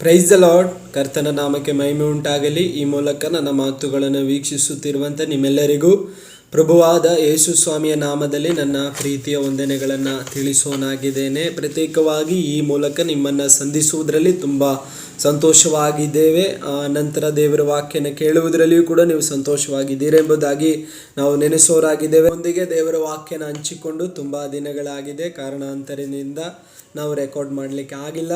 Praise the lord ಕರ್ತನ ನಾಮಕ್ಕೆ ಮಹಿಮೆ ಉಂಟಾಗಲಿ. ಈ ಮೂಲಕ ನನ್ನ ಮಾತುಗಳನ್ನು ವೀಕ್ಷಿಸುತ್ತಿರುವಂಥ ನಿಮ್ಮೆಲ್ಲರಿಗೂ. ಪ್ರಭುವಾದ ಯೇಸು ಸ್ವಾಮಿಯ ನಾಮದಲ್ಲಿ ನನ್ನ ಪ್ರೀತಿಯ ವಂದನೆಗಳನ್ನು ತಿಳಿಸೋನಾಗಿದ್ದೇನೆ. ಪ್ರತ್ಯೇಕವಾಗಿ ಈ ಮೂಲಕ ನಿಮ್ಮನ್ನು ಸಂಧಿಸುವುದರಲ್ಲಿ ತುಂಬ ಸಂತೋಷವಾಗಿದ್ದೇವೆ. ನಂತರ ದೇವರ ವಾಕ್ಯನ ಕೇಳುವುದರಲ್ಲಿಯೂ ಕೂಡ ನೀವು ಸಂತೋಷವಾಗಿದ್ದೀರಿ ಎಂಬುದಾಗಿ ನಾವು ನೆನೆಸೋರಾಗಿದ್ದೇವೆ. ಒಂದಿಗೆ ದೇವರ ವಾಕ್ಯನ ಹಂಚಿಕೊಂಡು ತುಂಬ ದಿನಗಳಾಗಿದೆ. ಕಾರಣಾಂತರದಿಂದ ನಾವು ರೆಕಾರ್ಡ್ ಮಾಡಲಿಕ್ಕೆ ಆಗಿಲ್ಲ.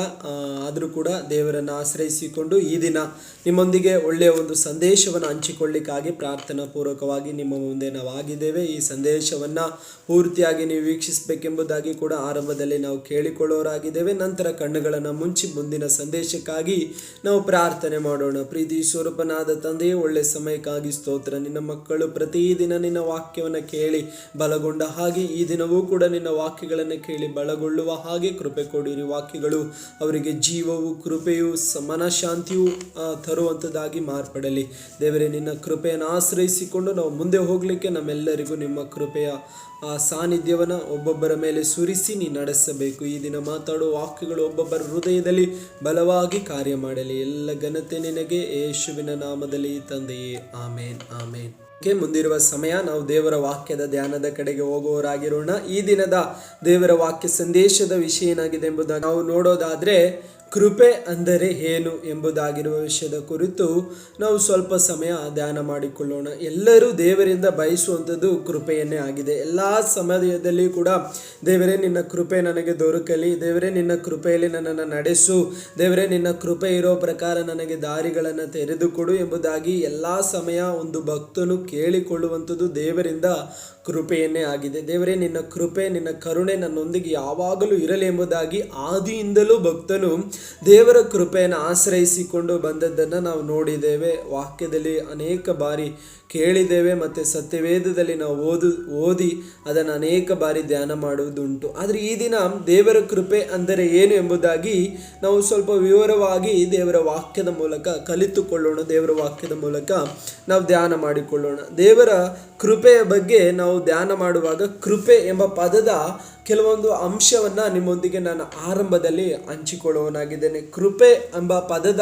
ಆದರೂ ಕೂಡ ದೇವರನ್ನು ಆಶ್ರಯಿಸಿಕೊಂಡು ಈ ದಿನ ನಿಮ್ಮೊಂದಿಗೆ ಒಳ್ಳೆಯ ಒಂದು ಸಂದೇಶವನ್ನು ಹಂಚಿಕೊಳ್ಳಿಕ್ಕಾಗಿ ಪ್ರಾರ್ಥನಾ ಪೂರ್ವಕವಾಗಿ ನಿಮ್ಮ ಮುಂದೆ ನಾವು ಆಗಿದ್ದೇವೆ. ಈ ಸಂದೇಶವನ್ನು ಪೂರ್ತಿಯಾಗಿ ನೀವು ವೀಕ್ಷಿಸಬೇಕೆಂಬುದಾಗಿ ಕೂಡ ಆರಂಭದಲ್ಲಿ ನಾವು ಕೇಳಿಕೊಳ್ಳೋರಾಗಿದ್ದೇವೆ. ನಂತರ ಕಣ್ಣುಗಳನ್ನು ಮುಂಚಿ ಮುಂದಿನ ಸಂದೇಶಕ್ಕಾಗಿ ನಾವು ಪ್ರಾರ್ಥನೆ ಮಾಡೋಣ. ಪ್ರೀತಿ ಸ್ವರೂಪನಾದ ತಂದೆಯೇ ಒಳ್ಳೆಯ ಸಮಯಕ್ಕಾಗಿ ಸ್ತೋತ್ರ. ನಿನ್ನ ಮಕ್ಕಳು ಪ್ರತಿದಿನ ನಿನ್ನ ವಾಕ್ಯವನ್ನು ಕೇಳಿ ಬಲಗೊಂಡ ಹಾಗೆ ಈ ದಿನವೂ ಕೂಡ ನಿನ್ನ ವಾಕ್ಯಗಳನ್ನು ಕೇಳಿ ಬಲಗೊಳ್ಳುವ ಹಾಗೆ ಕೊಡಿರಿ. ವಾಕ್ಯಗಳು ಅವರಿಗೆ ಜೀವವು ಕೃಪೆಯು ಸಮಾನ ಮನಃಶಾಂತಿಯು ಆ, ತರುವಂಥದ್ದಾಗಿ ಮಾರ್ಪಡಲಿ. ದೇವರೇ ನಿನ್ನ ಕೃಪೆಯನ್ನು ಆಶ್ರಯಿಸಿಕೊಂಡು ನಾವು ಮುಂದೆ ಹೋಗಲಿಕ್ಕೆ ನಮ್ಮೆಲ್ಲರಿಗೂ ನಿಮ್ಮ ಕೃಪೆಯ ಆ ಸಾನ್ನಿಧ್ಯವನ್ನು ಒಬ್ಬೊಬ್ಬರ ಮೇಲೆ ಸುರಿಸಿ ನೀ ನಡೆಸಬೇಕು. ಈ ದಿನ ಮಾತಾಡುವ ವಾಕ್ಯಗಳು ಒಬ್ಬೊಬ್ಬರ ಹೃದಯದಲ್ಲಿ ಬಲವಾಗಿ ಕಾರ್ಯ ಮಾಡಲಿ. ಎಲ್ಲ ಘನತೆ ನಿನಗೆ ಯೇಸುವಿನ ನಾಮದಲ್ಲಿ ತಂದೆಯೇ. ಆಮೇನ್ ಆಮೇನ್. ಕೆ ಮುಂದಿರುವ ಸಮಯ ನಾವು ದೇವರ ವಾಕ್ಯದ ಧ್ಯಾನದ ಕಡೆಗೆ ಹೋಗುವವರಾಗಿರೋಣ. ಈ ದಿನದ ದೇವರ ವಾಕ್ಯ ಸಂದೇಶದ ವಿಷಯ ಏನಾಗಿದೆ ಎಂಬುದನ್ನು ನಾವು ನೋಡೋದಾದ್ರೆ ಕೃಪೆ ಅಂದರೆ ಏನು ಎಂಬುದಾಗಿರುವ ವಿಷಯದ ಕುರಿತು ನಾವು ಸ್ವಲ್ಪ ಸಮಯ ಧ್ಯಾನ ಮಾಡಿಕೊಳ್ಳೋಣ. ಎಲ್ಲರೂ ದೇವರಿಂದ ಬಯಸುವಂಥದ್ದು ಕೃಪೆಯನ್ನೇ ಆಗಿದೆ. ಎಲ್ಲ ಸಮಯದಲ್ಲಿ ಕೂಡ ದೇವರೇ ನಿನ್ನ ಕೃಪೆ ನನಗೆ ದೊರಕಲಿ, ದೇವರೇ ನಿನ್ನ ಕೃಪೆಯಲ್ಲಿ ನನ್ನನ್ನು ನಡೆಸು, ದೇವರೇ ನಿನ್ನ ಕೃಪೆ ಇರೋ ಪ್ರಕಾರ ನನಗೆ ದಾರಿಗಳನ್ನು ತೆರೆದುಕೊಡು ಎಂಬುದಾಗಿ ಎಲ್ಲ ಸಮಯ ಒಂದು ಭಕ್ತನು ಕೇಳಿಕೊಳ್ಳುವಂಥದ್ದು ದೇವರಿಂದ ಕೃಪೆಯನ್ನೇ ಆಗಿದೆ. ದೇವರೇ, ನಿನ್ನ ಕೃಪೆ, ನಿನ್ನ ಕರುಣೆ ನನ್ನೊಂದಿಗೆ ಯಾವಾಗಲೂ ಇರಲಿ ಎಂಬುದಾಗಿ ಆದಿಯಿಂದಲೂ ಭಕ್ತನು ದೇವರ ಕೃಪೆಯನ್ನು ಆಶ್ರಯಿಸಿಕೊಂಡು ಬಂದದ್ದನ್ನು ನಾವು ನೋಡಿದ್ದೇವೆ. ವಾಕ್ಯದಲ್ಲಿ ಅನೇಕ ಬಾರಿ ಕೇಳಿದ್ದೇವೆ ಮತ್ತು ಸತ್ಯವೇದದಲ್ಲಿ ನಾವು ಓದು, ಓದಿ ಅದನ್ನು ಅನೇಕ ಬಾರಿ ಧ್ಯಾನ ಮಾಡುವುದುಂಟು. ಆದರೆ ಈ ದಿನ ದೇವರ ಕೃಪೆ ಅಂದರೆ ಏನು ಎಂಬುದಾಗಿ ನಾವು ಸ್ವಲ್ಪ ವಿವರವಾಗಿ ದೇವರ ವಾಕ್ಯದ ಮೂಲಕ ಕಲಿತುಕೊಳ್ಳೋಣ. ದೇವರ ವಾಕ್ಯದ ಮೂಲಕ ನಾವು ಧ್ಯಾನ ಮಾಡಿಕೊಳ್ಳೋಣ. ದೇವರ ಕೃಪೆಯ ಬಗ್ಗೆ ನಾವು ಧ್ಯಾನ ಮಾಡುವಾಗ ಕೃಪೆ ಎಂಬ ಪದದ ಕೆಲವೊಂದು ಅಂಶವನ್ನು ನಿಮ್ಮೊಂದಿಗೆ ನಾನು ಆರಂಭದಲ್ಲಿ ಹಂಚಿಕೊಳ್ಳುವನಾಗಿದ್ದೇನೆ ಕೃಪೆ ಎಂಬ ಪದದ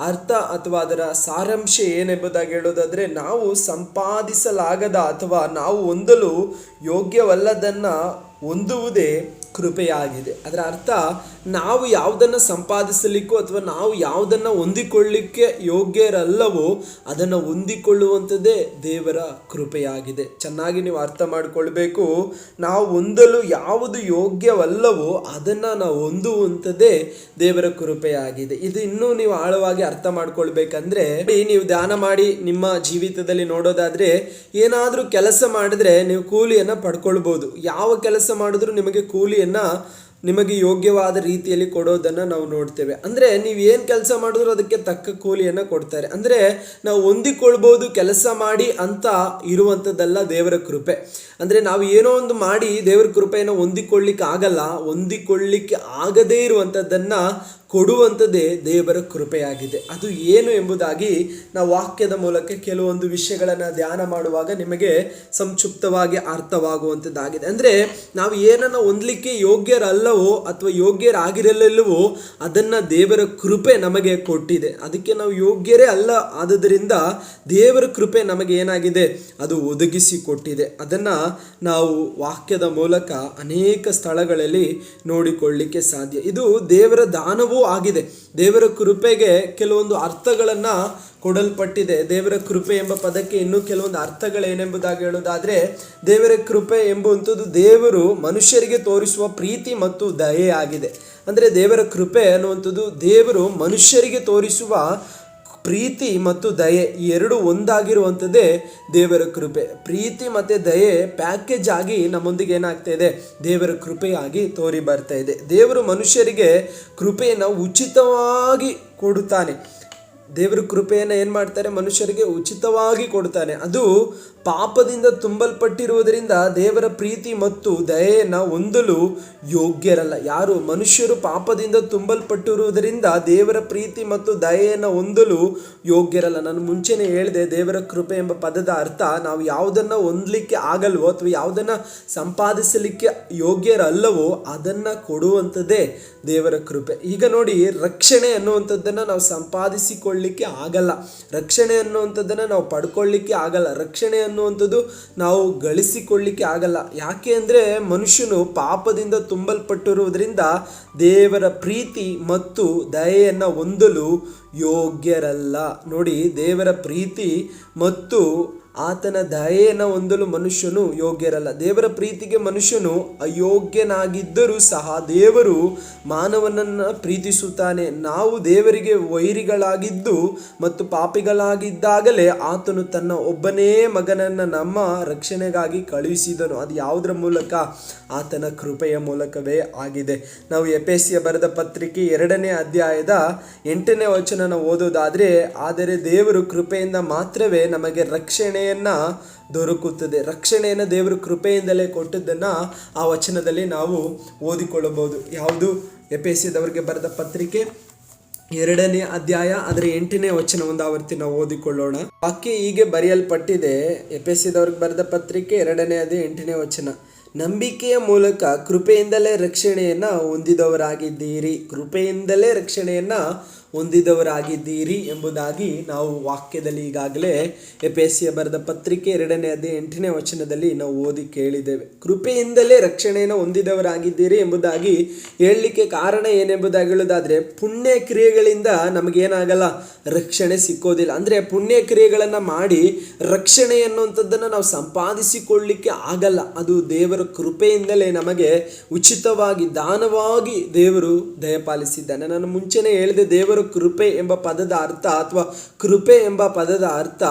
ಅರ್ಥ ಅಥವಾ ಅದರ ಸಾರಾಂಶ ಏನೆಂಬುದಾಗಿ ಹೇಳೋದಾದರೆ, ನಾವು ಸಂಪಾದಿಸಲಾಗದ ಅಥವಾ ನಾವು ಹೊಂದಲು ಯೋಗ್ಯವಲ್ಲದನ್ನು ಹೊಂದುವುದೇ ಕೃಪೆಯಾಗಿದೆ. ಅದರ ಅರ್ಥ, ನಾವು ಯಾವುದನ್ನು ಸಂಪಾದಿಸಲಿಕ್ಕೂ ಅಥವಾ ನಾವು ಯಾವುದನ್ನು ಹೊಂದಿಕೊಳ್ಳಿಕ್ಕೆ ಯೋಗ್ಯರಲ್ಲವೋ ಅದನ್ನು ಹೊಂದಿಕೊಳ್ಳುವಂಥದ್ದೇ ದೇವರ ಕೃಪೆಯಾಗಿದೆ. ಚೆನ್ನಾಗಿ ನೀವು ಅರ್ಥ ಮಾಡಿಕೊಳ್ಬೇಕು. ನಾವು ಹೊಂದಲು ಯಾವುದು ಯೋಗ್ಯವಲ್ಲವೋ ಅದನ್ನು ನಾವು ಹೊಂದುವಂಥದ್ದೇ ದೇವರ ಕೃಪೆಯಾಗಿದೆ. ಇದು ಇನ್ನೂ ನೀವು ಆಳವಾಗಿ ಅರ್ಥ ಮಾಡ್ಕೊಳ್ಬೇಕಂದ್ರೆ ನೀವು ಧ್ಯಾನ ಮಾಡಿ ನಿಮ್ಮ ಜೀವಿತದಲ್ಲಿ ನೋಡೋದಾದರೆ, ಏನಾದರೂ ಕೆಲಸ ಮಾಡಿದ್ರೆ ನೀವು ಕೂಲಿಯನ್ನು ಪಡ್ಕೊಳ್ಬೋದು. ಯಾವ ಕೆಲಸ ಮಾಡಿದ್ರೂ ನಿಮಗೆ ಕೂಲಿಯನ್ನು ನಿಮಗೆ ಯೋಗ್ಯವಾದ ರೀತಿಯಲ್ಲಿ ಕೊಡೋದನ್ನು ನಾವು ನೋಡ್ತೇವೆ. ಅಂದರೆ ನೀವು ಏನು ಕೆಲಸ ಮಾಡಿದ್ರು ಅದಕ್ಕೆ ತಕ್ಕ ಕೂಲಿಯನ್ನು ಕೊಡ್ತಾರೆ. ಅಂದರೆ ನಾವು ಹೊಂದಿಕೊಳ್ಬೋದು ಕೆಲಸ ಮಾಡಿ ಅಂತ ಇರುವಂಥದ್ದಲ್ಲ ದೇವರ ಕೃಪೆ. ಅಂದರೆ ನಾವು ಏನೋ ಒಂದು ಮಾಡಿ ದೇವರ ಕೃಪೆಯನ್ನು ಹೊಂದಿಕೊಳ್ಳಿಕ್ಕೆ ಆಗಲ್ಲ ಹೊಂದಿಕೊಳ್ಳಿಕ್ಕೆ ಆಗದೇ ಇರುವಂಥದ್ದನ್ನು ಕೊಡುವಂಥದ್ದೇ ದೇವರ ಕೃಪೆಯಾಗಿದೆ. ಅದು ಏನು ಎಂಬುದಾಗಿ ನಾವು ವಾಕ್ಯದ ಮೂಲಕ ಕೆಲವೊಂದು ವಿಷಯಗಳನ್ನು ಧ್ಯಾನ ಮಾಡುವಾಗ ನಿಮಗೆ ಸಂಕ್ಷಿಪ್ತವಾಗಿ ಅರ್ಥವಾಗುವಂಥದ್ದಾಗಿದೆ. ಅಂದರೆ ನಾವು ಏನನ್ನು ಹೊಂದಲಿಕ್ಕೆ ಯೋಗ್ಯರಲ್ಲವೋ ಅಥವಾ ಯೋಗ್ಯರಾಗಿರಲಿಲ್ಲವೋ ಅದನ್ನು ದೇವರ ಕೃಪೆ ನಮಗೆ ಕೊಟ್ಟಿದೆ. ಅದಕ್ಕೆ ನಾವು ಯೋಗ್ಯರೇ ಅಲ್ಲ ಆದುದರಿಂದ ದೇವರ ಕೃಪೆ ನಮಗೆ ಏನಾಗಿದೆ? ಅದು ಒದಗಿಸಿ ಕೊಟ್ಟಿದೆ. ಅದನ್ನು ನಾವು ವಾಕ್ಯದ ಮೂಲಕ ಅನೇಕ ಸ್ಥಳಗಳಲ್ಲಿ ನೋಡಿಕೊಳ್ಳಲಿಕ್ಕೆ ಸಾಧ್ಯ. ಇದು ದೇವರ ದಾನವೂ ಆಗಿದೆ. ದೇವರ ಕೃಪೆಗೆ ಕೆಲವೊಂದು ಅರ್ಥಗಳನ್ನು ಕೊಡಲ್ಪಟ್ಟಿದೆ. ದೇವರ ಕೃಪೆ ಎಂಬ ಪದಕ್ಕೆ ಇನ್ನೂ ಕೆಲವೊಂದು ಅರ್ಥಗಳೇನೆಂಬುದಾಗಿ ಹೇಳೋದಾದರೆ ದೇವರ ಕೃಪೆ ಎಂಬುವಂಥದ್ದು ದೇವರು ಮನುಷ್ಯರಿಗೆ ತೋರಿಸುವ ಪ್ರೀತಿ ಮತ್ತು ದಯೆ ಆಗಿದೆ. ಅಂದರೆ ದೇವರ ಕೃಪೆ ಅನ್ನುವಂಥದ್ದು ದೇವರು ಮನುಷ್ಯರಿಗೆ ತೋರಿಸುವ ಪ್ರೀತಿ ಮತ್ತು ದಯೆ ಈ ಎರಡು ಒಂದಾಗಿರುವಂಥದ್ದೇ ದೇವರ ಕೃಪೆ. ಪ್ರೀತಿ ಮತ್ತು ದಯೆ ಪ್ಯಾಕೇಜ್ ಆಗಿ ನಮ್ಮೊಂದಿಗೆ ಏನಾಗ್ತಾ ಇದೆ? ದೇವರ ಕೃಪೆಯಾಗಿ ತೋರಿ ಬರ್ತಾ ಇದೆ. ದೇವರು ಮನುಷ್ಯರಿಗೆ ಕೃಪೆಯನ್ನು ಉಚಿತವಾಗಿ ಕೊಡುತ್ತಾನೆ. ದೇವರ ಕೃಪೆಯನ್ನು ಏನು ಮಾಡ್ತಾರೆ? ಮನುಷ್ಯರಿಗೆ ಉಚಿತವಾಗಿ ಕೊಡ್ತಾನೆ ಅದು ಪಾಪದಿಂದ ತುಂಬಲ್ಪಟ್ಟಿರುವುದರಿಂದ ದೇವರ ಪ್ರೀತಿ ಮತ್ತು ದಯೆಯನ್ನು ಹೊಂದಲು ಯೋಗ್ಯರಲ್ಲ. ಯಾರು ಮನುಷ್ಯರು ಪಾಪದಿಂದ ತುಂಬಲ್ಪಟ್ಟಿರುವುದರಿಂದ ದೇವರ ಪ್ರೀತಿ ಮತ್ತು ದಯೆಯನ್ನು ಹೊಂದಲು ಯೋಗ್ಯರಲ್ಲ. ನಾನು ಮುಂಚೆನೇ ಹೇಳಿದೆ, ದೇವರ ಕೃಪೆ ಎಂಬ ಪದದ ಅರ್ಥ ನಾವು ಯಾವುದನ್ನು ಹೊಂದಲಿಕ್ಕೆ ಆಗಲ್ವೋ ಅಥವಾ ಯಾವುದನ್ನು ಸಂಪಾದಿಸಲಿಕ್ಕೆ ಯೋಗ್ಯರಲ್ಲವೋ ಅದನ್ನು ಕೊಡುವಂಥದ್ದೇ ದೇವರ ಕೃಪೆ. ಈಗ ನೋಡಿ, ರಕ್ಷಣೆ ಅನ್ನುವಂಥದ್ದನ್ನು ನಾವು ಸಂಪಾದಿಸಿಕೊಳ್ಳಿಕ್ಕೆ ಆಗಲ್ಲ. ರಕ್ಷಣೆ ಅನ್ನುವಂಥದ್ದನ್ನು ನಾವು ಪಡ್ಕೊಳ್ಳಿಕ್ಕೆ ಆಗಲ್ಲ. ರಕ್ಷಣೆ ಅನ್ನುವಂಥದ್ದು ನಾವು ಗಳಿಸಿಕೊಳ್ಳಿಕ್ಕೆ ಆಗಲ್ಲ. ಯಾಕೆ ಅಂದರೆ ಮನುಷ್ಯನು ಪಾಪದಿಂದ ತುಂಬಲ್ಪಟ್ಟಿರುವುದರಿಂದ ದೇವರ ಪ್ರೀತಿ ಮತ್ತು ದಯೆಯನ್ನು ಹೊಂದಲು ಯೋಗ್ಯರಲ್ಲ. ನೋಡಿ, ದೇವರ ಪ್ರೀತಿ ಮತ್ತು ಆತನ ದಯೆಯನ್ನು ಹೊಂದಲು ಮನುಷ್ಯನು ಯೋಗ್ಯರಲ್ಲ. ದೇವರ ಪ್ರೀತಿಗೆ ಮನುಷ್ಯನು ಅಯೋಗ್ಯನಾಗಿದ್ದರೂ ಸಹ ದೇವರು ಮಾನವನನ್ನು ಪ್ರೀತಿಸುತ್ತಾನೆ. ನಾವು ದೇವರಿಗೆ ವೈರಿಗಳಾಗಿದ್ದು ಮತ್ತು ಪಾಪಿಗಳಾಗಿದ್ದಾಗಲೇ ಆತನು ತನ್ನ ಒಬ್ಬನೇ ಮಗನನ್ನು ನಮ್ಮ ರಕ್ಷಣೆಗಾಗಿ ಕಳುಹಿಸಿದನು. ಅದು ಯಾವುದರ ಮೂಲಕ? ಆತನ ಕೃಪೆಯ ಮೂಲಕವೇ ಆಗಿದೆ. ನಾವು ಎಪೆಸಿಯ ಬರೆದ ಪತ್ರಿಕೆ ಎರಡನೇ ಅಧ್ಯಾಯದ ಎಂಟನೇ ವಚನ ನಾವು ಓದೋದಾದರೆ ಆದರೆ ದೇವರು ಕೃಪೆಯಿಂದ ಮಾತ್ರವೇ ನಮಗೆ ರಕ್ಷಣೆಯನ್ನು ದೊರಕುತ್ತದೆ. ರಕ್ಷಣೆಯನ್ನು ದೇವರು ಕೃಪೆಯಿಂದಲೇ ಕೊಟ್ಟದ್ದನ್ನು ಆ ವಚನದಲ್ಲಿ ನಾವು ಓದಿಕೊಳ್ಳಬಹುದು. ಯಾವುದು? ಎಪೆಸಿದವರಿಗೆ ಬರೆದ ಪತ್ರಿಕೆ ಎರಡನೇ ಅಧ್ಯಾಯ ಅದರ ಎಂಟನೇ ವಚನ ಒಂದು ಆವರ್ತಿ ನಾವು ಓದಿಕೊಳ್ಳೋಣ. ವಾಕ್ಯ ಹೀಗೆ ಬರೆಯಲ್ಪಟ್ಟಿದೆ. ಎಪೆಸಿದವ್ರಿಗೆ ಬರೆದ ಪತ್ರಿಕೆ ಎರಡನೇ ಅದೇ ಎಂಟನೇ ವಚನ. ನಂಬಿಕೆಯ ಮೂಲಕ ಕೃಪೆಯಿಂದಲೇ ರಕ್ಷಣೆಯನ್ನು ಹೊಂದಿದವರಾಗಿದ್ದೀರಿ. ಕೃಪೆಯಿಂದಲೇ ರಕ್ಷಣೆಯನ್ನ ಹೊಂದಿದವರಾಗಿದ್ದೀರಿ ಎಂಬುದಾಗಿ ನಾವು ವಾಕ್ಯದಲ್ಲಿ ಈಗಾಗಲೇ ಎಪೇಸಿಯ ಬರೆದ ಪತ್ರಿಕೆ ಎರಡನೇ ಅದೇ ಎಂಟನೇ ವಚನದಲ್ಲಿ ನಾವು ಓದಿ ಕೇಳಿದ್ದೇವೆ. ಕೃಪೆಯಿಂದಲೇ ರಕ್ಷಣೆಯನ್ನು ಹೊಂದಿದವರಾಗಿದ್ದೀರಿ ಎಂಬುದಾಗಿ ಹೇಳಲಿಕ್ಕೆ ಕಾರಣ ಏನೆಂಬುದಾಗಿ ಹೇಳೋದಾದರೆ ಪುಣ್ಯ ಕ್ರಿಯೆಗಳಿಂದ ನಮಗೇನಾಗಲ್ಲ, ರಕ್ಷಣೆ ಸಿಕ್ಕೋದಿಲ್ಲ. ಅಂದರೆ ಪುಣ್ಯ ಕ್ರಿಯೆಗಳನ್ನು ಮಾಡಿ ರಕ್ಷಣೆ ಅನ್ನುವಂಥದ್ದನ್ನು ನಾವು ಸಂಪಾದಿಸಿಕೊಳ್ಳಲಿಕ್ಕೆ ಆಗಲ್ಲ. ಅದು ದೇವರ ಕೃಪೆಯಿಂದಲೇ ನಮಗೆ ಉಚಿತವಾಗಿ ದಾನವಾಗಿ ದೇವರು ದಯಪಾಲಿಸಿದ್ದಾನೆ. ನಾನು ಮುಂಚೆನೇ ಹೇಳಿದೆ, ದೇವರ ಕೃಪೆ ಎಂಬ ಪದದ ಅರ್ಥ ಅಥವಾ ಕೃಪೆ ಎಂಬ ಪದದ ಅರ್ಥ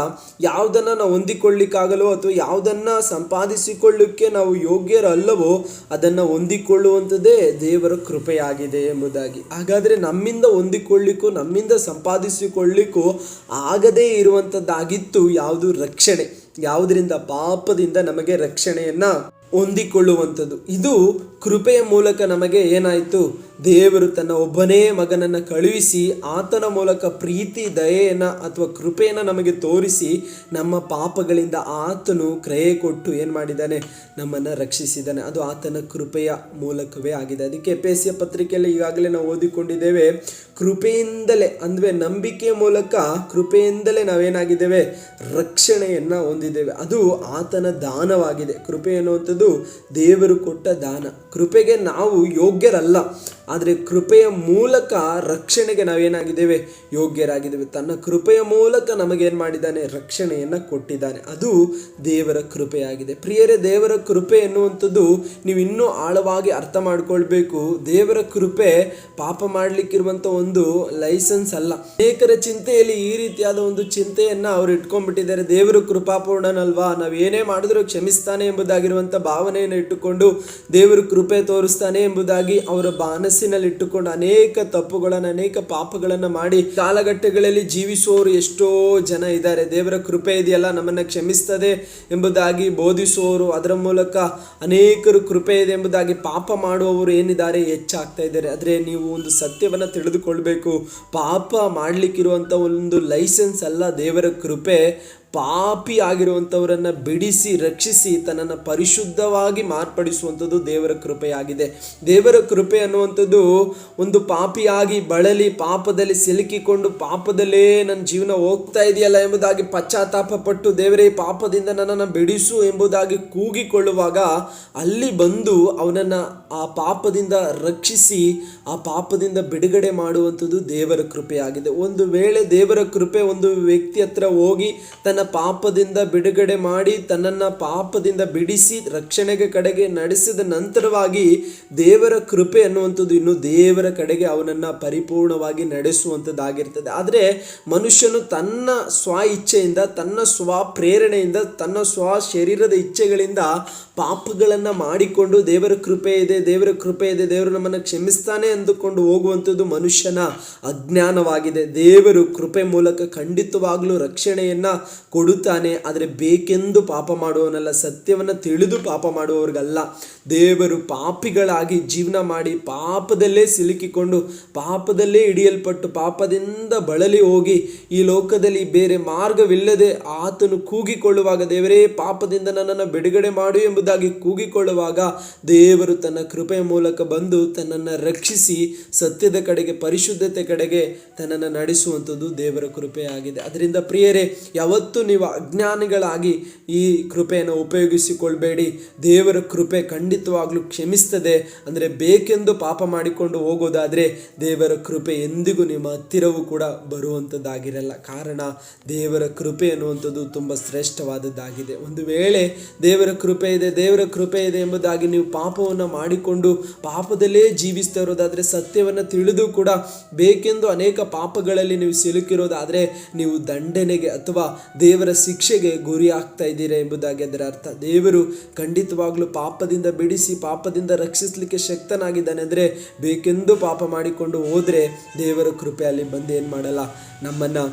ಯಾವುದನ್ನು ನಾವು ಹೊಂದಿಕೊಳ್ಳಿಕ್ಕಾಗಲೋ ಅಥವಾ ಯಾವುದನ್ನು ಸಂಪಾದಿಸಿಕೊಳ್ಳಕ್ಕೆ ನಾವು ಯೋಗ್ಯರಲ್ಲವೋ ಅದನ್ನು ಹೊಂದಿಕೊಳ್ಳುವಂಥದ್ದೇ ದೇವರ ಕೃಪೆಯಾಗಿದೆ ಎಂಬುದಾಗಿ. ಹಾಗಾದರೆ ನಮ್ಮಿಂದ ಹೊಂದಿಕೊಳ್ಳಿಕ್ಕೂ, ನಮ್ಮಿಂದ ಸಂಪಾದಿಸಿಕೊಳ್ಳಿಕ್ಕೂ ಆಗದೇ ಇರುವಂಥದ್ದಾಗಿತ್ತು ಯಾವುದು ರಕ್ಷಣೆ. ಯಾವುದರಿಂದ? ಪಾಪದಿಂದ ನಮಗೆ ರಕ್ಷಣೆಯನ್ನು ಹೊಂದಿಕೊಳ್ಳುವಂಥದ್ದು. ಇದು ಕೃಪೆಯ ಮೂಲಕ ನಮಗೆ ಏನಾಯಿತು? ದೇವರು ತನ್ನ ಒಬ್ಬನೇ ಮಗನನ್ನು ಕಳುಹಿಸಿ ಆತನ ಮೂಲಕ ಪ್ರೀತಿ, ದಯೆಯನ್ನು ಅಥವಾ ಕೃಪೆಯನ್ನು ನಮಗೆ ತೋರಿಸಿ ನಮ್ಮ ಪಾಪಗಳಿಂದ ಆತನು ಕ್ರಯ ಕೊಟ್ಟು ಏನು ಮಾಡಿದ್ದಾನೆ? ನಮ್ಮನ್ನು ರಕ್ಷಿಸಿದ್ದಾನೆ. ಅದು ಆತನ ಕೃಪೆಯ ಮೂಲಕವೇ ಆಗಿದೆ. ಅದಕ್ಕೆ ಎಪೇಸಿಯ ಪತ್ರಿಕೆಯಲ್ಲಿ ಈಗಾಗಲೇ ನಾವು ಓದಿಕೊಂಡಿದ್ದೇವೆ, ಕೃಪೆಯಿಂದಲೇ ಅಂದರೆ ನಂಬಿಕೆ ಮೂಲಕ ಕೃಪೆಯಿಂದಲೇ ನಾವೇನಾಗಿದ್ದೇವೆ? ರಕ್ಷಣೆಯನ್ನು ಹೊಂದಿದ್ದೇವೆ. ಅದು ಆತನ ದಾನವಾಗಿದೆ. ಕೃಪೆ ಅನ್ನುವಂಥದ್ದು ದೇವರು ಕೊಟ್ಟ ದಾನ. ಕೃಪೆಗೆ ನಾವು ಯೋಗ್ಯರಲ್ಲ, ಆದರೆ ಕೃಪೆಯ ಮೂಲಕ ರಕ್ಷಣೆಗೆ ನಾವೇನಾಗಿದ್ದೇವೆ? ಯೋಗ್ಯರಾಗಿದ್ದೇವೆ. ತನ್ನ ಕೃಪೆಯ ಮೂಲಕ ನಮಗೇನು ಮಾಡಿದ್ದಾನೆ? ರಕ್ಷಣೆಯನ್ನು ಕೊಟ್ಟಿದ್ದಾನೆ. ಅದು ದೇವರ ಕೃಪೆಯಾಗಿದೆ. ಪ್ರಿಯರೇ, ದೇವರ ಕೃಪೆ ಎನ್ನುವಂಥದ್ದು ನೀವು ಇನ್ನೂ ಆಳವಾಗಿ ಅರ್ಥ ಮಾಡಿಕೊಳ್ಬೇಕು. ದೇವರ ಕೃಪೆ ಪಾಪ ಮಾಡಲಿಕ್ಕಿರುವಂಥ ಒಂದು ಲೈಸೆನ್ಸ್ ಅಲ್ಲ. ಅನೇಕರ ಚಿಂತೆಯಲ್ಲಿ ಈ ರೀತಿಯಾದ ಒಂದು ಚಿಂತೆಯನ್ನು ಅವರು ಇಟ್ಕೊಂಡ್ಬಿಟ್ಟಿದ್ದಾರೆ. ದೇವರು ಕೃಪಾಪೂರ್ಣನಲ್ವಾ? ನಾವು ಏನೇ ಮಾಡಿದ್ರೂ ಕ್ಷಮಿಸ್ತಾನೆ ಎಂಬುದಾಗಿರುವಂಥ ಭಾವನೆಯನ್ನು ಇಟ್ಟುಕೊಂಡು ದೇವರು ತೋರಿಸ್ತಾನೆ ಎಂಬುದಾಗಿ ಅವರ ಮನಸ್ಸಿನಲ್ಲಿ ಇಟ್ಟುಕೊಂಡು ಅನೇಕ ತಪ್ಪುಗಳನ್ನು, ಅನೇಕ ಪಾಪಗಳನ್ನು ಮಾಡಿ ಕಾಲಘಟ್ಟಗಳಲ್ಲಿ ಜೀವಿಸುವವರು ಎಷ್ಟೋ ಜನ ಇದ್ದಾರೆ. ದೇವರ ಕೃಪೆ ಇದೆಯಲ್ಲ, ನಮ್ಮನ್ನು ಕ್ಷಮಿಸ್ತದೆ ಎಂಬುದಾಗಿ ಬೋಧಿಸುವವರು ಅದರ ಮೂಲಕ ಅನೇಕರು ಕೃಪೆ ಇದೆ ಎಂಬುದಾಗಿ ಪಾಪ ಮಾಡುವವರು ಏನಿದ್ದಾರೆ, ಹೆಚ್ಚಾಗ್ತಾ ಇದ್ದಾರೆ. ಆದರೆ ನೀವು ಒಂದು ಸತ್ಯವನ್ನು ತಿಳಿದುಕೊಳ್ಬೇಕು. ಪಾಪ ಮಾಡಲಿಕ್ಕಿರುವಂಥ ಒಂದು ಲೈಸೆನ್ಸ್ ಅಲ್ಲ ದೇವರ ಕೃಪೆ. ಪಾಪಿ ಆಗಿರುವಂಥವರನ್ನು ಬಿಡಿಸಿ, ರಕ್ಷಿಸಿ, ತನ್ನನ್ನು ಪರಿಶುದ್ಧವಾಗಿ ಮಾರ್ಪಡಿಸುವಂಥದ್ದು ದೇವರ ಕೃಪೆಯಾಗಿದೆ. ದೇವರ ಕೃಪೆ ಅನ್ನುವಂಥದ್ದು ಒಂದು ಪಾಪಿಯಾಗಿ ಬಳಲಿ, ಪಾಪದಲ್ಲಿ ಸಿಲುಕಿಕೊಂಡು ಪಾಪದಲ್ಲೇ ನನ್ನ ಜೀವನ ಹೋಗ್ತಾ ಇದೆಯಲ್ಲ ಎಂಬುದಾಗಿ ಪಶ್ಚಾತ್ತಾಪ ಪಟ್ಟು ದೇವರೇ, ಪಾಪದಿಂದ ನನ್ನನ್ನು ಬಿಡಿಸು ಎಂಬುದಾಗಿ ಕೂಗಿಕೊಳ್ಳುವಾಗ ಅಲ್ಲಿ ಬಂದು ಅವನನ್ನು ಆ ಪಾಪದಿಂದ ರಕ್ಷಿಸಿ, ಆ ಪಾಪದಿಂದ ಬಿಡುಗಡೆ ಮಾಡುವಂಥದ್ದು ದೇವರ ಕೃಪೆಯಾಗಿದೆ. ಒಂದು ವೇಳೆ ದೇವರ ಕೃಪೆ ಒಂದು ವ್ಯಕ್ತಿ ಹತ್ರ ಹೋಗಿ ತನ್ನ ಪಾಪದಿಂದ ಬಿಡುಗಡೆ ಮಾಡಿ ತನ್ನನ್ನು ಪಾಪದಿಂದ ಬಿಡಿಸಿ ರಕ್ಷಣೆಗೆ ಕಡೆಗೆ ನಡೆಸಿದ ನಂತರವಾಗಿ ದೇವರ ಕೃಪೆ ಅನ್ನುವಂಥದ್ದು ಇನ್ನು ದೇವರ ಕಡೆಗೆ ಅವನನ್ನು ಪರಿಪೂರ್ಣವಾಗಿ ನಡೆಸುವಂಥದ್ದಾಗಿರ್ತದೆ. ಆದರೆ ಮನುಷ್ಯನು ತನ್ನ ಸ್ವ ಇಚ್ಛೆಯಿಂದ ತನ್ನ ಸ್ವ ಪ್ರೇರಣೆಯಿಂದ ತನ್ನ ಸ್ವ ಶರೀರದ ಇಚ್ಛೆಗಳಿಂದ ಪಾಪಗಳನ್ನು ಮಾಡಿಕೊಂಡು ದೇವರ ಕೃಪೆ ಇದೆ, ದೇವರ ಕೃಪೆ ಇದೆ, ದೇವರು ನಮ್ಮನ್ನು ಕ್ಷಮಿಸ್ತಾನೆ ಅಂದುಕೊಂಡು ಹೋಗುವಂಥದ್ದು ಮನುಷ್ಯನ ಅಜ್ಞಾನವಾಗಿದೆ. ದೇವರು ಕೃಪೆ ಮೂಲಕ ಖಂಡಿತವಾಗಲೂ ರಕ್ಷಣೆಯನ್ನ ಕೊಡುತ್ತಾನೆ, ಆದರೆ ಬೇಕೆಂದು ಪಾಪ ಮಾಡುವವನಲ್ಲ, ಸತ್ಯವನ್ನು ತಿಳಿದು ಪಾಪ ಮಾಡುವವರಿಗಲ್ಲ. ದೇವರು ಪಾಪಿಗಳಾಗಿ ಜೀವನ ಮಾಡಿ ಪಾಪದಲ್ಲೇ ಸಿಲುಕಿಕೊಂಡು, ಪಾಪದಲ್ಲೇ ಹಿಡಿಯಲ್ಪಟ್ಟು, ಪಾಪದಿಂದ ಬಳಲಿ ಹೋಗಿ ಈ ಲೋಕದಲ್ಲಿ ಬೇರೆ ಮಾರ್ಗವಿಲ್ಲದೆ ಆತನು ಕೂಗಿಕೊಳ್ಳುವಾಗ, ದೇವರೇ, ಪಾಪದಿಂದ ನನ್ನನ್ನು ಬಿಡುಗಡೆ ಮಾಡು ಎಂಬುದಾಗಿ ಕೂಗಿಕೊಳ್ಳುವಾಗ ದೇವರು ತನ್ನ ಕೃಪೆಯ ಮೂಲಕ ಬಂದು ತನ್ನನ್ನು ರಕ್ಷಿಸಿ ಸತ್ಯದ ಕಡೆಗೆ, ಪರಿಶುದ್ಧತೆ ಕಡೆಗೆ ತನ್ನನ್ನು ನಡೆಸುವಂಥದ್ದು ದೇವರ ಕೃಪೆಯಾಗಿದೆ. ಅದರಿಂದ ಪ್ರಿಯರೇ, ಯಾವತ್ತೂ ನೀವು ಅಜ್ಞಾನಿಗಳಾಗಿ ಈ ಕೃಪೆಯನ್ನು ಉಪಯೋಗಿಸಿಕೊಳ್ಬೇಡಿ. ದೇವರ ಕೃಪೆ ಖಂಡಿತವಾಗಲೂ ಕ್ಷಮಿಸ್ತದೆ. ಅಂದರೆ ಬೇಕೆಂದು ಪಾಪ ಮಾಡಿಕೊಂಡು ಹೋಗೋದಾದರೆ ದೇವರ ಕೃಪೆ ಎಂದಿಗೂ ನಿಮ್ಮ ಹತ್ತಿರವೂ ಕೂಡ ಬರುವಂಥದ್ದಾಗಿರಲ್ಲ. ಕಾರಣ ದೇವರ ಕೃಪೆ ಅನ್ನುವಂಥದ್ದು ತುಂಬ ಶ್ರೇಷ್ಠವಾದದ್ದಾಗಿದೆ. ಒಂದು ವೇಳೆ ದೇವರ ಕೃಪೆ ಇದೆ, ದೇವರ ಕೃಪೆ ಇದೆ ಎಂಬುದಾಗಿ ನೀವು ಪಾಪವನ್ನು ಮಾಡಿಕೊಂಡು ಪಾಪದಲ್ಲೇ ಜೀವಿಸ್ತಾ ಇರೋದಾದರೆ ಸತ್ಯವನ್ನು ತಿಳಿದು ಕೂಡ ಬೇಕೆಂದು ಅನೇಕ ಪಾಪಗಳಲ್ಲಿ ನೀವು ಸಿಲುಕಿರೋದಾದರೆ ನೀವು ದಂಡನೆಗೆ ಅಥವಾ ದೇವರ ಶಿಕ್ಷೆಗೆ ಗುರಿ ಆಗ್ತಾ ಇದ್ದೀರಾ ಎಂಬುದಾಗಿ ಅದರ ಅರ್ಥ. ದೇವರು ಖಂಡಿತವಾಗ್ಲೂ ಪಾಪದಿಂದ ಬಿಡಿಸಿ, ಪಾಪದಿಂದ ರಕ್ಷಿಸಲಿಕ್ಕೆ ಶಕ್ತನಾಗಿದ್ದಾನೆ ಅಂದರೆ ಬೇಕೆಂದು ಪಾಪ ಮಾಡಿಕೊಂಡು ಹೋದರೆ ದೇವರ ಕೃಪೆ ಅಲ್ಲಿ ಬಂದು ಏನು ಮಾಡಲ್ಲ? ನಮ್ಮನ್ನು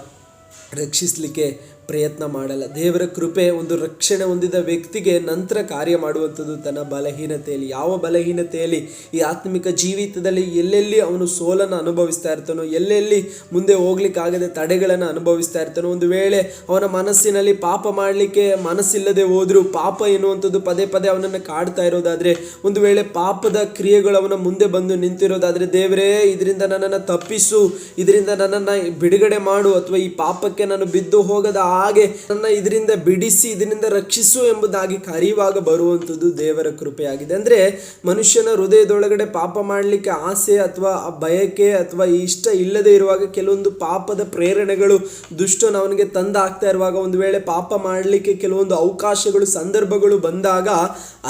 ರಕ್ಷಿಸಲಿಕ್ಕೆ ಪ್ರಯತ್ನ ಮಾಡಲ್ಲ. ದೇವರ ಕೃಪೆ ಒಂದು ರಕ್ಷಣೆ ಹೊಂದಿದ ವ್ಯಕ್ತಿಗೆ ನಂತರ ಕಾರ್ಯ ಮಾಡುವಂಥದ್ದು ತನ್ನ ಬಲಹೀನತೆಯಲ್ಲಿ. ಯಾವ ಬಲಹೀನತೆಯಲ್ಲಿ? ಈ ಆತ್ಮಿಕ ಜೀವಿತದಲ್ಲಿ ಎಲ್ಲೆಲ್ಲಿ ಅವನು ಸೋಲನ್ನು ಅನುಭವಿಸ್ತಾ ಇರ್ತಾನೋ, ಎಲ್ಲೆಲ್ಲಿ ಮುಂದೆ ಹೋಗ್ಲಿಕ್ಕಾಗದೆ ತಡೆಗಳನ್ನು ಅನುಭವಿಸ್ತಾ ಇರ್ತಾನೋ, ಒಂದು ವೇಳೆ ಅವನ ಮನಸ್ಸಿನಲ್ಲಿ ಪಾಪ ಮಾಡಲಿಕ್ಕೆ ಮನಸ್ಸಿಲ್ಲದೆ ಹೋದರೂ, ಪಾಪ ಎನ್ನುವಂಥದ್ದು ಪದೇ ಪದೇ ಅವನನ್ನು ಕಾಡ್ತಾ ಇರೋದಾದರೆ, ಒಂದು ವೇಳೆ ಪಾಪದ ಕ್ರಿಯೆಗಳು ಅವನ ಮುಂದೆ ಬಂದು ನಿಂತಿರೋದಾದರೆ, ದೇವರೇ, ಇದರಿಂದ ನನ್ನನ್ನು ತಪ್ಪಿಸು, ಇದರಿಂದ ನನ್ನನ್ನು ಬಿಡುಗಡೆ ಮಾಡು, ಅಥವಾ ಈ ಪಾಪಕ್ಕೆ ನಾನು ಬಿದ್ದು ಹೋಗದ ಹಾಗೆ ನನ್ನ ಇದರಿಂದ ಬಿಡಿಸಿ, ಇದರಿಂದ ರಕ್ಷಿಸು ಎಂಬುದಾಗಿ ಕರೆಯುವಾಗ ಬರುವಂಥದ್ದು ದೇವರ ಕೃಪೆಯಾಗಿದೆ. ಅಂದರೆ ಮನುಷ್ಯನ ಹೃದಯದೊಳಗಡೆ ಪಾಪ ಮಾಡಲಿಕ್ಕೆ ಆಸೆ ಅಥವಾ ಆ ಬಯಕೆ ಅಥವಾ ಇಷ್ಟ ಇಲ್ಲದೆ ಇರುವಾಗ ಕೆಲವೊಂದು ಪಾಪದ ಪ್ರೇರಣೆಗಳು ದುಷ್ಟನ ಅವನಿಗೆ ತಂದಾಗ್ತಾ ಇರುವಾಗ ಒಂದು ವೇಳೆ ಪಾಪ ಮಾಡಲಿಕ್ಕೆ ಕೆಲವೊಂದು ಅವಕಾಶಗಳು, ಸಂದರ್ಭಗಳು ಬಂದಾಗ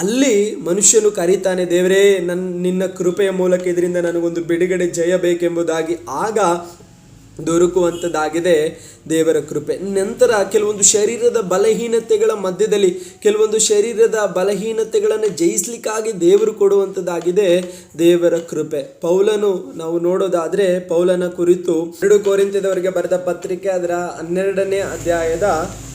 ಅಲ್ಲಿ ಮನುಷ್ಯನು ಕರೀತಾನೆ, ದೇವರೇ ನನ್ನ ನಿನ್ನ ಕೃಪೆಯ ಮೂಲಕ ಇದರಿಂದ ನನಗೊಂದು ಬಿಡುಗಡೆ ಜಯ ಬೇಕೆಂಬುದಾಗಿ. ಆಗ ದೊರಕುವಂಥದ್ದಾಗಿದೆ. ದೇವರ ಕೃಪೆ. ನಂತರ ಕೆಲವೊಂದು ಶರೀರದ ಬಲಹೀನತೆಗಳ ಮಧ್ಯದಲ್ಲಿ ಕೆಲವೊಂದು ಶರೀರದ ಬಲಹೀನತೆಗಳನ್ನು ಜಯಿಸ್ಲಿಕ್ಕಾಗಿ ದೇವರು ಕೊಡುವಂಥದ್ದಾಗಿದೆ ದೇವರ ಕೃಪೆ. ಪೌಲನು ನಾವು ನೋಡೋದಾದರೆ ಪೌಲನ ಕುರಿತು ಎರಡು ಕೋರಿಂತದವರಿಗೆ ಬರೆದ ಪತ್ರಿಕೆ ಅದರ ಹನ್ನೆರಡನೇ ಅಧ್ಯಾಯದ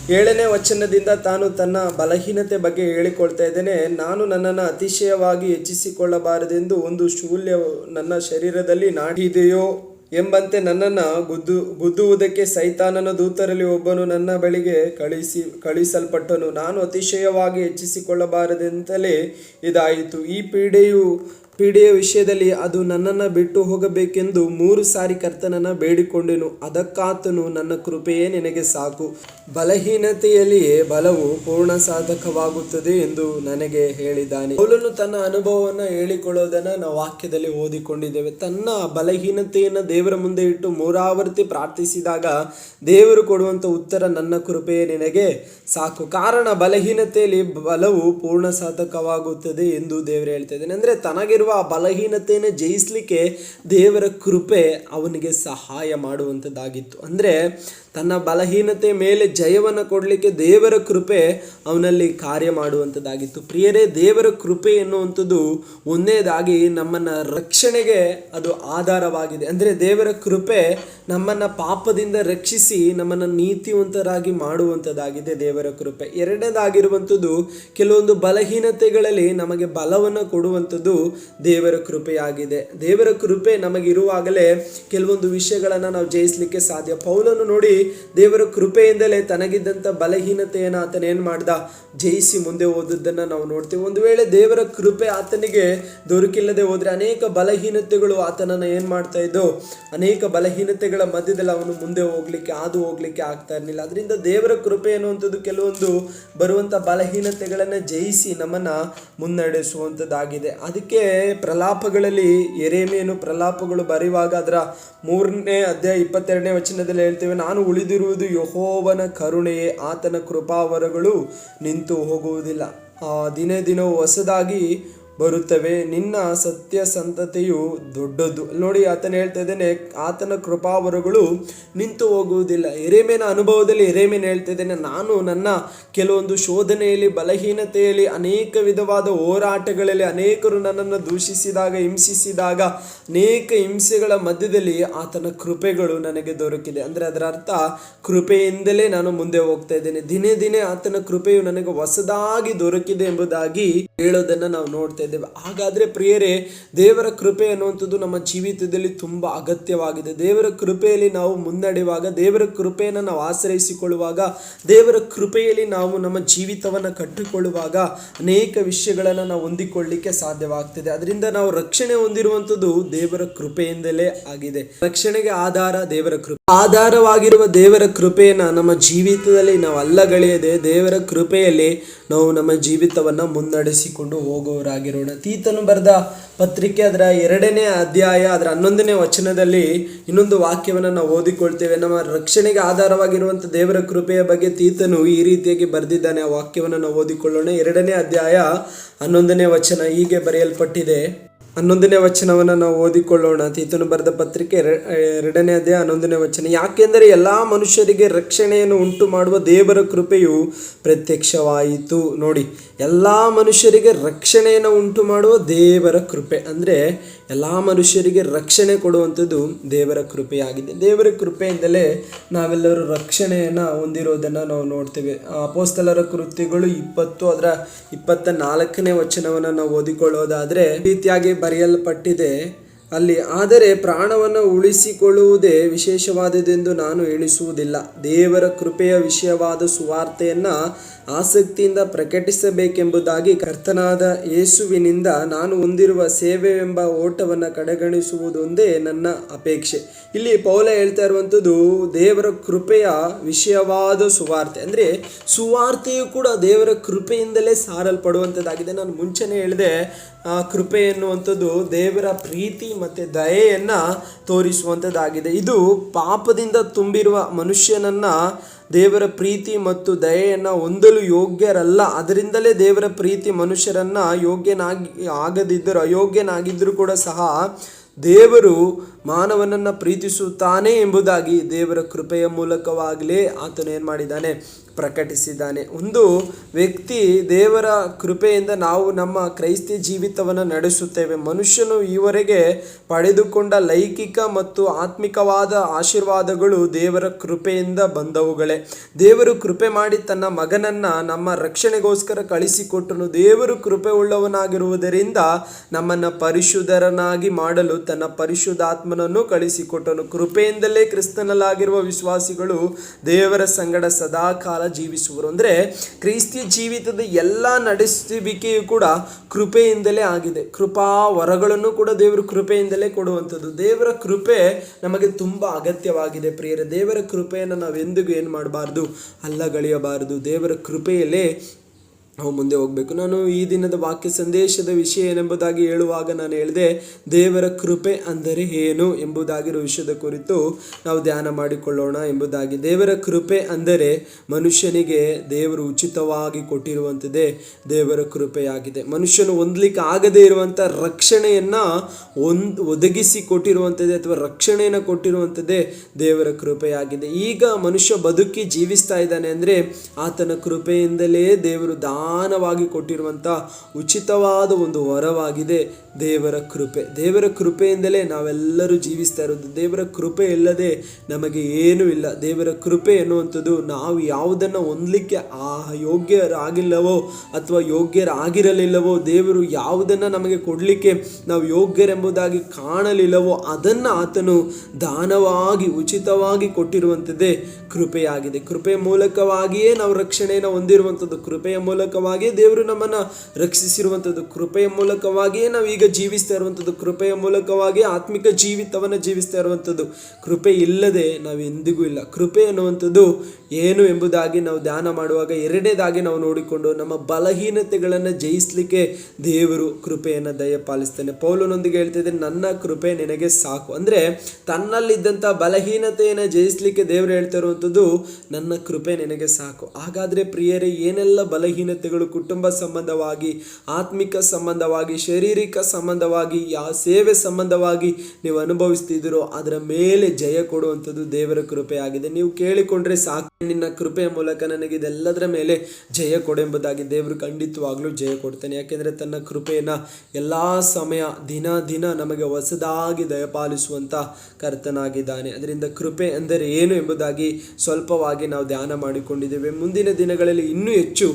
ಏಳನೇ ವಚನದಿಂದ ತಾನು ತನ್ನ ಬಲಹೀನತೆ ಬಗ್ಗೆ ಹೇಳಿಕೊಳ್ತಾ ಇದ್ದೇನೆ, ನಾನು ನನ್ನನ್ನು ಅತಿಶಯವಾಗಿ ಹೆಚ್ಚಿಸಿಕೊಳ್ಳಬಾರದೆಂದು ಒಂದು ಶೂಲ್ಯ ನನ್ನ ಶರೀರದಲ್ಲಿ ನಾಟಿದೆಯೋ ಎಂಬಂತೆ ನನ್ನನ್ನು ಗುದ್ದು, ಗುದ್ದುವುದಕ್ಕೆ ಸೈತಾನನ ದೂತರಲ್ಲಿ ಒಬ್ಬನು ನನ್ನ ಬಳಿಗೆ ಕಳಿಸಿ, ಕಳಿಸಲ್ಪಟ್ಟನು. ನಾನು ಅತಿಶಯವಾಗಿ ಹೆಚ್ಚಿಸಿಕೊಳ್ಳಬಾರದೆಂತಲೇ ಇದಾಯಿತು. ಈ ಪೀಡೆಯು ಪೀಡೆಯ ವಿಷಯದಲ್ಲಿ ಅದು ನನ್ನನ್ನು ಬಿಟ್ಟು ಹೋಗಬೇಕೆಂದು ಮೂರು ಸಾರಿ ಕರ್ತನನ್ನು ಬೇಡಿಕೊಂಡೆನು. ಅದಕ್ಕಾತನು ನನ್ನ ಕೃಪೆಯೇ ನಿನಗೆ ಸಾಕು. ಬಲಹೀನತೆಯಲ್ಲಿಯೇ ಬಲವು ಪೂರ್ಣ ಸಾಧಕವಾಗುತ್ತದೆ ಎಂದು ನನಗೆ ಹೇಳಿದ್ದಾನೆ. ಅವಳನ್ನು ತನ್ನ ಅನುಭವವನ್ನು ಹೇಳಿಕೊಳ್ಳೋದನ್ನ ನಾವು ವಾಕ್ಯದಲ್ಲಿ ಓದಿಕೊಂಡಿದ್ದೇವೆ. ತನ್ನ ಬಲಹೀನತೆಯನ್ನು ದೇವರ ಮುಂದೆ ಇಟ್ಟು ಮೂರಾವರ್ತಿ ಪ್ರಾರ್ಥಿಸಿದಾಗ ದೇವರು ಕೊಡುವಂಥ ಉತ್ತರ ನನ್ನ ಕೃಪೆಯೇ ನಿನಗೆ ಸಾಕು. ಕಾರಣ ಬಲಹೀನತೆಯಲ್ಲಿ ಬಲವು ಪೂರ್ಣ ಸಾಧಕವಾಗುತ್ತದೆ ಎಂದು ದೇವರು ಹೇಳ್ತಾ ಇದ್ದಾನೆ. ಅಂದರೆ ತನಗಿರುವ ಬಲಹೀನತೆಯನ್ನು ಜಯಿಸಲಿಕ್ಕೆ ದೇವರ ಕೃಪೆ ಅವನಿಗೆ ಸಹಾಯ ಮಾಡುವಂಥದ್ದಾಗಿತ್ತು. ಅಂದರೆ ತನ್ನ ಬಲಹೀನತೆ ಮೇಲೆ ಜಯವನ್ನು ಕೊಡಲಿಕ್ಕೆ ದೇವರ ಕೃಪೆ ಅವನಲ್ಲಿ ಕಾರ್ಯ ಮಾಡುವಂಥದ್ದಾಗಿತ್ತು. ಪ್ರಿಯರೇ, ದೇವರ ಕೃಪೆ ಎನ್ನುವಂಥದ್ದು ಒಂದೇದಾಗಿ ನಮ್ಮನ್ನು ರಕ್ಷಣೆಗೆ ಅದು ಆಧಾರವಾಗಿದೆ. ಅಂದರೆ ದೇವರ ಕೃಪೆ ನಮ್ಮನ್ನು ಪಾಪದಿಂದ ರಕ್ಷಿಸಿ ನಮ್ಮನ್ನು ನೀತಿವಂತರಾಗಿ ಮಾಡುವಂಥದ್ದಾಗಿದೆ ದೇವರ ಕೃಪೆ. ಎರಡನೇದಾಗಿರುವಂಥದ್ದು ಕೆಲವೊಂದು ಬಲಹೀನತೆಗಳಲ್ಲಿ ನಮಗೆ ಬಲವನ್ನು ಕೊಡುವಂಥದ್ದು ದೇವರ ಕೃಪೆಯಾಗಿದೆ. ದೇವರ ಕೃಪೆ ನಮಗಿರುವಾಗಲೇ ಕೆಲವೊಂದು ವಿಷಯಗಳನ್ನು ನಾವು ಜಯಿಸಲಿಕ್ಕೆ ಸಾಧ್ಯ. ಪೌಲನ್ನು ನೋಡಿ ದೇವರ ಕೃಪೆಯಿಂದಲೇ ತನಗಿದ್ದಂಥ ಬಲಹೀನತೆಯನ್ನು ಆತನ ಏನು ಮಾಡ್ದ? ಜಯಿಸಿ ಮುಂದೆ ಓದದ್ದನ್ನು ನಾವು ನೋಡ್ತೀವಿ. ಒಂದು ವೇಳೆ ದೇವರ ಕೃಪೆ ಆತನಿಗೆ ದೊರಕಿಲ್ಲದೆ ಹೋದರೆ ಅನೇಕ ಬಲಹೀನತೆಗಳು ಆತನನ್ನು ಏನು ಮಾಡ್ತಾ ಇದ್ದೋ ಅನೇಕ ಬಲಹೀನತೆಗಳ ಮಧ್ಯದಲ್ಲಿ ಅವನು ಮುಂದೆ ಹೋಗ್ಲಿಕ್ಕೆ, ಹಾದು ಹೋಗ್ಲಿಕ್ಕೆ ಆಗ್ತಾ ಇರಲಿಲ್ಲ. ಅದರಿಂದ ದೇವರ ಕೃಪೆ ಅನ್ನುವಂಥದ್ದು ಕೆಲವೊಂದು ಬರುವಂಥ ಬಲಹೀನತೆಗಳನ್ನು ಜಯಿಸಿ ನಮ್ಮನ್ನು ಮುನ್ನಡೆಸುವಂಥದ್ದಾಗಿದೆ. ಅದಕ್ಕೆ ಪ್ರಲಾಪಗಳಲ್ಲಿ ಎರೇಮೇನು ಪ್ರಲಾಪಗಳು ಬರೆಯುವಾಗ ಅದರ ಮೂರನೇ ಅಧ್ಯಾಯ ಇಪ್ಪತ್ತೆರಡನೇ ವಚನದಲ್ಲಿ ಹೇಳ್ತೇವೆ, ನಾನು ಉಳಿದಿರುವುದು ಯಹೋವನ ಕರುಣೆಯೇ ಆತನ ಕೃಪಾವರಗಳು ನಿಂತು ಹೋಗುವುದಿಲ್ಲ. ದಿನೇ ದಿನವೂ ಹೊಸದಾಗಿ ಬರುತ್ತವೆ. ನಿನ್ನ ಸತ್ಯ ಸಂತತೆಯು ದೊಡ್ಡದು. ನೋಡಿ, ಆತನ ಹೇಳ್ತಾ ಇದ್ದೇನೆ, ಆತನ ಕೃಪಾವರಗಳು ನಿಂತು ಹೋಗುವುದಿಲ್ಲ. ಎರೆಮೇನ ಅನುಭವದಲ್ಲಿ ಎರೆಮೇನ ಹೇಳ್ತಾ ಇದ್ದೇನೆ, ನಾನು ನನ್ನ ಕೆಲವೊಂದು ಶೋಧನೆಯಲ್ಲಿ, ಬಲಹೀನತೆಯಲ್ಲಿ, ಅನೇಕ ವಿಧವಾದ ಹೋರಾಟಗಳಲ್ಲಿ ಅನೇಕರು ನನ್ನನ್ನು ದೂಷಿಸಿದಾಗ, ಹಿಂಸಿಸಿದಾಗ, ಅನೇಕ ಹಿಂಸೆಗಳ ಮಧ್ಯದಲ್ಲಿ ಆತನ ಕೃಪೆಗಳು ನನಗೆ ದೊರಕಿದೆ. ಅಂದರೆ ಅದರ ಅರ್ಥ, ಕೃಪೆಯಿಂದಲೇ ನಾನು ಮುಂದೆ ಹೋಗ್ತಾ ಇದ್ದೇನೆ. ದಿನೇ ದಿನೇ ಆತನ ಕೃಪೆಯು ನನಗೆ ಹೊಸದಾಗಿ ದೊರಕಿದೆ ಎಂಬುದಾಗಿ ಹೇಳೋದನ್ನು ನಾವು ನೋಡ್ತಾ ಇದ್ದೇವೆ ಹಾಗಾದ್ರೆ ಪ್ರಿಯರೇ, ದೇವರ ಕೃಪೆ ಅನ್ನುವಂಥದ್ದು ನಮ್ಮ ಜೀವಿತದಲ್ಲಿ ತುಂಬಾ ಅಗತ್ಯವಾಗಿದೆ. ದೇವರ ಕೃಪೆಯಲ್ಲಿ ನಾವು ಮುನ್ನಡೆಯುವಾಗ, ದೇವರ ಕೃಪೆಯನ್ನು ನಾವು ಆಶ್ರಯಿಸಿಕೊಳ್ಳುವಾಗ, ದೇವರ ಕೃಪೆಯಲ್ಲಿ ನಾವು ನಮ್ಮ ಜೀವಿತವನ್ನು ಕಟ್ಟಿಕೊಳ್ಳುವಾಗ ಅನೇಕ ವಿಷಯಗಳನ್ನು ನಾವು ಹೊಂದಿಕೊಳ್ಳಲಿಕ್ಕೆ ಸಾಧ್ಯವಾಗ್ತದೆ. ಅದರಿಂದ ನಾವು ರಕ್ಷಣೆ ಹೊಂದಿರುವಂಥದ್ದು ದೇವರ ಕೃಪೆಯಿಂದಲೇ ಆಗಿದೆ. ರಕ್ಷಣೆಗೆ ಆಧಾರ ದೇವರ ಕೃಪೆ ಆಧಾರವಾಗಿರುವ ದೇವರ ಕೃಪೆಯನ್ನು ನಮ್ಮ ಜೀವಿತದಲ್ಲಿ ನಾವು ಅಲ್ಲಗಳೆಯದೆ ದೇವರ ಕೃಪೆಯಲ್ಲಿ ನಾವು ನಮ್ಮ ಜೀವಿತವನ್ನ ಮುನ್ನಡೆಸಿಕೊಂಡು ಹೋಗುವವರಾಗಿರೋಣ ತೀತನು ಬರೆದ ಪತ್ರಿಕೆ ಅದರ ಎರಡನೇ ಅಧ್ಯಾಯ, ಅದರ ಹನ್ನೊಂದನೇ ವಚನದಲ್ಲಿ ಇನ್ನೊಂದು ವಾಕ್ಯವನ್ನು ನಾವು ಓದಿಕೊಳ್ತೇವೆ. ನಮ್ಮ ರಕ್ಷಣೆಗೆ ಆಧಾರವಾಗಿರುವಂಥ ದೇವರ ಕೃಪೆಯ ಬಗ್ಗೆ ತೀತನು ಈ ರೀತಿಯಾಗಿ ಬರೆದಿದ್ದಾನೆ. ಆ ವಾಕ್ಯವನ್ನು ನಾವು ಓದಿಕೊಳ್ಳೋಣ. ಎರಡನೇ ಅಧ್ಯಾಯ ಹನ್ನೊಂದನೇ ವಚನ ಹೀಗೆ ಬರೆಯಲ್ಪಟ್ಟಿದೆ. ಹನ್ನೊಂದನೇ ವಚನವನ್ನು ನಾವು ಓದಿಕೊಳ್ಳೋಣ. ತೀತನು ಬರೆದ ಪತ್ರಿಕೆ ಎರ- ಎರಡನೇ ಅಧ್ಯಾಯ ಹನ್ನೊಂದನೇ ವಚನ. ಯಾಕೆಂದರೆ ಎಲ್ಲ ಮನುಷ್ಯರಿಗೆ ರಕ್ಷಣೆಯನ್ನು ಉಂಟು ಮಾಡುವ ದೇವರ ಕೃಪೆಯು ಪ್ರತ್ಯಕ್ಷವಾಯಿತು. ನೋಡಿ, ಎಲ್ಲ ಮನುಷ್ಯರಿಗೆ ರಕ್ಷಣೆಯನ್ನು ಉಂಟು ಮಾಡುವ ದೇವರ ಕೃಪೆ. ಅಂದರೆ ಎಲ್ಲ ಮನುಷ್ಯರಿಗೆ ರಕ್ಷಣೆ ಕೊಡುವಂಥದ್ದು ದೇವರ ಕೃಪೆಯಾಗಿದೆ. ದೇವರ ಕೃಪೆಯಿಂದಲೇ ನಾವೆಲ್ಲರೂ ರಕ್ಷಣೆಯನ್ನು ಹೊಂದಿರೋದನ್ನು ನಾವು ನೋಡ್ತೇವೆ. ಅಪೋಸ್ತಲರ ಕೃತ್ಯಗಳು ಇಪ್ಪತ್ತು ಅದರ ಇಪ್ಪತ್ತ ನಾಲ್ಕನೇ ವಚನವನ್ನು ನಾವು ಓದಿಕೊಳ್ಳೋದಾದರೆ ರೀತಿಯಾಗಿ ಬರೆಯಲ್ಪಟ್ಟಿದೆ. ಅಲ್ಲಿ, ಆದರೆ ಪ್ರಾಣವನ್ನು ಉಳಿಸಿಕೊಳ್ಳುವುದೇ ವಿಶೇಷವಾದದೆಂದು ನಾನು ಎಣಿಸುವುದಿಲ್ಲ ದೇವರ ಕೃಪೆಯ ವಿಷಯವಾದ ಸುವಾರ್ತೆಯನ್ನ ಆಸಕ್ತಿಯಿಂದ ಪ್ರಕಟಿಸಬೇಕೆಂಬುದಾಗಿ ಕರ್ತನಾದ ಯೇಸುವಿನಿಂದ ನಾನು ಹೊಂದಿರುವ ಎಂಬ ಓಟವನ್ನು ಕಡೆಗಣಿಸುವುದೊಂದೇ ನನ್ನ ಅಪೇಕ್ಷೆ. ಇಲ್ಲಿ ಪೌಲ ಹೇಳ್ತಾ ಇರುವಂಥದ್ದು ದೇವರ ಕೃಪೆಯ ವಿಷಯವಾದ ಸುವಾರ್ತೆ. ಅಂದರೆ ಸುವಾರ್ತೆಯು ಕೂಡ ದೇವರ ಕೃಪೆಯಿಂದಲೇ ಸಾರಲ್ಪಡುವಂಥದ್ದಾಗಿದೆ. ನಾನು ಮುಂಚೆನೇ ಹೇಳಿದೆ ಕೃಪೆ ಎನ್ನುವಂಥದ್ದು ದೇವರ ಪ್ರೀತಿ ಮತ್ತು ದಯೆಯನ್ನು ತೋರಿಸುವಂಥದ್ದಾಗಿದೆ. ಇದು ಪಾಪದಿಂದ ತುಂಬಿರುವ ಮನುಷ್ಯನನ್ನ ದೇವರ ಪ್ರೀತಿ ಮತ್ತು ದಯೆಯನ್ನು ಹೊಂದಲು ಯೋಗ್ಯರಲ್ಲ. ಅದರಿಂದಲೇ ದೇವರ ಪ್ರೀತಿ ಮನುಷ್ಯರನ್ನು ಯೋಗ್ಯನಾಗಿ ಆಗದಿದ್ದರೂ, ಅಯೋಗ್ಯನಾಗಿದ್ದರೂ ಕೂಡ ಸಹ ದೇವರು ಮಾನವನನ್ನು ಪ್ರೀತಿಸುತ್ತಾನೆ ಎಂಬುದಾಗಿ ದೇವರ ಕೃಪೆಯ ಮೂಲಕವಾಗಲೇ ಆತನು ಏನು ಮಾಡಿದ್ದಾನೆ? ಪ್ರಕಟಿಸಿದ್ದಾನೆ. ಒಂದು ವ್ಯಕ್ತಿ ದೇವರ ಕೃಪೆಯಿಂದ ನಾವು ನಮ್ಮ ಕ್ರೈಸ್ತ ಜೀವಿತವನ್ನು ನಡೆಸುತ್ತೇವೆ. ಮನುಷ್ಯನು ಈವರೆಗೆ ಪಡೆದುಕೊಂಡ ಲೈಂಗಿಕ ಮತ್ತು ಆತ್ಮಿಕವಾದ ಆಶೀರ್ವಾದಗಳು ದೇವರ ಕೃಪೆಯಿಂದ ಬಂದವುಗಳೇ. ದೇವರು ಕೃಪೆ ಮಾಡಿ ತನ್ನ ಮಗನನ್ನು ನಮ್ಮ ರಕ್ಷಣೆಗೋಸ್ಕರ ಕಳಿಸಿಕೊಟ್ಟನು. ದೇವರು ಕೃಪೆ ಉಳ್ಳವನಾಗಿರುವುದರಿಂದ ನಮ್ಮನ್ನು ಪರಿಶುದ್ಧರನಾಗಿ ಮಾಡಲು ತನ್ನ ಪರಿಶುದ್ಧಾತ್ಮನನ್ನು ಕಳಿಸಿಕೊಟ್ಟನು. ಕೃಪೆಯಿಂದಲೇ ಕ್ರಿಸ್ತನಲ್ಲಾಗಿರುವ ವಿಶ್ವಾಸಿಗಳು ದೇವರ ಸಂಗಡ ಸದಾಕಾಲ ಜೀವಿಸುವರು. ಅಂದರೆ ಕ್ರೈಸ್ತಿಯ ಜೀವಿತದ ಎಲ್ಲ ನಡೆಸುವಿಕೆಯು ಕೂಡ ಕೃಪೆಯಿಂದಲೇ ಆಗಿದೆ. ಕೃಪಾ ವರಗಳನ್ನು ಕೂಡ ದೇವರು ಕೃಪೆಯಿಂದಲೇ ಕೊಡುವಂಥದ್ದು. ದೇವರ ಕೃಪೆ ನಮಗೆ ತುಂಬ ಅಗತ್ಯವಾಗಿದೆ ಪ್ರಿಯರೇ. ದೇವರ ಕೃಪೆಯನ್ನು ನಾವು ಎಂದಿಗೂ ಏನು ಮಾಡಬಾರ್ದು? ಅಲ್ಲಗಳೆಯಬಾರದು ದೇವರ ಕೃಪೆಯಲ್ಲೇ ನಾವು ಮುಂದೆ ಹೋಗಬೇಕು. ನಾನು ಈ ದಿನದ ವಾಕ್ಯ ಸಂದೇಶದ ವಿಷಯ ಏನೆಂಬುದಾಗಿ ಹೇಳುವಾಗ ನಾನು ಹೇಳಿದೆ, ದೇವರ ಕೃಪೆ ಅಂದರೆ ಏನು ಎಂಬುದಾಗಿರೋ ವಿಷಯದ ಕುರಿತು ನಾವು ಧ್ಯಾನ ಮಾಡಿಕೊಳ್ಳೋಣ ಎಂಬುದಾಗಿ. ದೇವರ ಕೃಪೆ ಅಂದರೆ ಮನುಷ್ಯನಿಗೆ ದೇವರು ಉಚಿತವಾಗಿ ಕೊಟ್ಟಿರುವಂಥದ್ದೇ ದೇವರ ಕೃಪೆಯಾಗಿದೆ. ಮನುಷ್ಯನು ಹೊಂದಲಿಕ್ಕೆ ಆಗದೇ ಇರುವಂಥ ರಕ್ಷಣೆಯನ್ನು ಒಂದು ಒದಗಿಸಿ ಕೊಟ್ಟಿರುವಂಥದ್ದೇ ಅಥವಾ ರಕ್ಷಣೆಯನ್ನು ಕೊಟ್ಟಿರುವಂಥದ್ದೇ ದೇವರ ಕೃಪೆಯಾಗಿದೆ. ಈಗ ಮನುಷ್ಯ ಬದುಕಿ ಜೀವಿಸ್ತಾ ಇದ್ದಾನೆ ಅಂದರೆ ಆತನ ಕೃಪೆಯಿಂದಲೇ ದೇವರು ದಾನವಾಗಿ ಕೊಟ್ಟಿರುವಂಥ ಉಚಿತವಾದ ಒಂದು ವರವಾಗಿದೆ ದೇವರ ಕೃಪೆ. ದೇವರ ಕೃಪೆಯಿಂದಲೇ ನಾವೆಲ್ಲರೂ ಜೀವಿಸ್ತಾ ಇರೋದು. ದೇವರ ಕೃಪೆ ಇಲ್ಲದೆ ನಮಗೆ ಏನೂ ಇಲ್ಲ. ದೇವರ ಕೃಪೆ ಎನ್ನುವಂಥದ್ದು ನಾವು ಯಾವುದನ್ನು ಹೊಂದಲಿಕ್ಕೆ ಆ ಯೋಗ್ಯರಾಗಿಲ್ಲವೋ ಅಥವಾ ಯೋಗ್ಯರಾಗಿರಲಿಲ್ಲವೋ, ದೇವರು ಯಾವುದನ್ನು ನಮಗೆ ಕೊಡಲಿಕ್ಕೆ ನಾವು ಯೋಗ್ಯರೆಂಬುದಾಗಿ ಕಾಣಲಿಲ್ಲವೋ, ಅದನ್ನು ಆತನು ದಾನವಾಗಿ, ಉಚಿತವಾಗಿ ಕೊಟ್ಟಿರುವಂಥದ್ದೇ ಕೃಪೆಯಾಗಿದೆ. ಕೃಪೆಯ ಮೂಲಕವಾಗಿಯೇ ನಾವು ರಕ್ಷಣೆಯನ್ನು ಹೊಂದಿರುವಂಥದ್ದು. ಕೃಪೆಯ ಮೂಲಕವಾಗಿಯೇ ದೇವರು ನಮ್ಮನ್ನು ರಕ್ಷಿಸಿರುವಂಥದ್ದು. ಕೃಪೆಯ ಮೂಲಕವಾಗಿಯೇ ನಾವು ಈಗ ಜೀವಿಸ್ತಾ ಇರುವಂಥದ್ದು. ಕೃಪೆಯ ಮೂಲಕವಾಗಿ ಆತ್ಮಿಕ ಜೀವಿತವನ್ನು ಜೀವಿಸ್ತಾ ಇರುವಂಥದ್ದು. ಕೃಪೆ ಇಲ್ಲದೆ ನಾವು ಎಂದಿಗೂ ಇಲ್ಲ. ಕೃಪೆ ಅನ್ನುವಂಥದ್ದು ಏನು ಎಂಬುದಾಗಿ ನಾವು ಧ್ಯಾನ ಮಾಡುವಾಗ ಎರಡನೇದಾಗಿ ನಾವು ನೋಡಿಕೊಂಡು ನಮ್ಮ ಬಲಹೀನತೆಗಳನ್ನು ಜಯಿಸಲಿಕ್ಕೆ ದೇವರು ಕೃಪೆಯನ್ನು ದಯಪಾಲಿಸ್ತಾನೆ ಪೌಲನೊಂದಿಗೆ ಹೇಳ್ತಿದ್ದೆ ನನ್ನ ಕೃಪೆ ನಿನಗೆ ಸಾಕು. ಅಂದರೆ ತನ್ನಲ್ಲಿದ್ದಂಥ ಬಲಹೀನತೆಯನ್ನು ಜಯಿಸಲಿಕ್ಕೆ ದೇವರು ಹೇಳ್ತಾ ಇರುವಂಥದ್ದು, ನನ್ನ ಕೃಪೆ ನಿನಗೆ ಸಾಕು. ಹಾಗಾದರೆ ಪ್ರಿಯರೇ, ಏನೆಲ್ಲ ಬಲಹೀನತೆ ಕುಟುಂಬ ಸಂಬಂಧವಾಗಿ, ಆತ್ಮಿಕ ಸಂಬಂಧವಾಗಿ, ಶಾರೀರಿಕ ಸಂಬಂಧವಾಗಿ ಯಾವ ಸೇವೆ ಸಂಬಂಧವಾಗಿ ನೀವು ಅನುಭವಿಸ್ತಿದ್ದೀರೋ ಅದರ ಮೇಲೆ ಜಯ ಕೊಡುವಂಥದ್ದು ದೇವರ ಕೃಪೆಯಾಗಿದೆ ನೀವು ಕೇಳಿಕೊಂಡ್ರೆ ಸಾಕು, ನಿನ್ನ ಕೃಪೆಯ ಮೂಲಕ ನನಗೆ ಇದೆಲ್ಲದರ ಮೇಲೆ ಜಯ ಕೊಡೆಂಬುದಾಗಿ ದೇವರು ಖಂಡಿತವಾಗ್ಲೂ ಜಯ ಕೊಡ್ತಾನೆ. ಯಾಕೆಂದರೆ ತನ್ನ ಕೃಪೆಯನ್ನು ಎಲ್ಲ ಸಮಯ ದಿನ ದಿನ ನಮಗೆ ಹೊಸದಾಗಿ ದಯಪಾಲಿಸುವಂಥ ಕರ್ತನಾಗಿದ್ದಾನೆ. ಅದರಿಂದ ಕೃಪೆ ಅಂದರೆ ಏನು ಎಂಬುದಾಗಿ ಸ್ವಲ್ಪವಾಗಿ ನಾವು ಧ್ಯಾನ ಮಾಡಿಕೊಂಡಿದ್ದೇವೆ. ಮುಂದಿನ ದಿನಗಳಲ್ಲಿ ಇನ್ನೂ ಹೆಚ್ಚು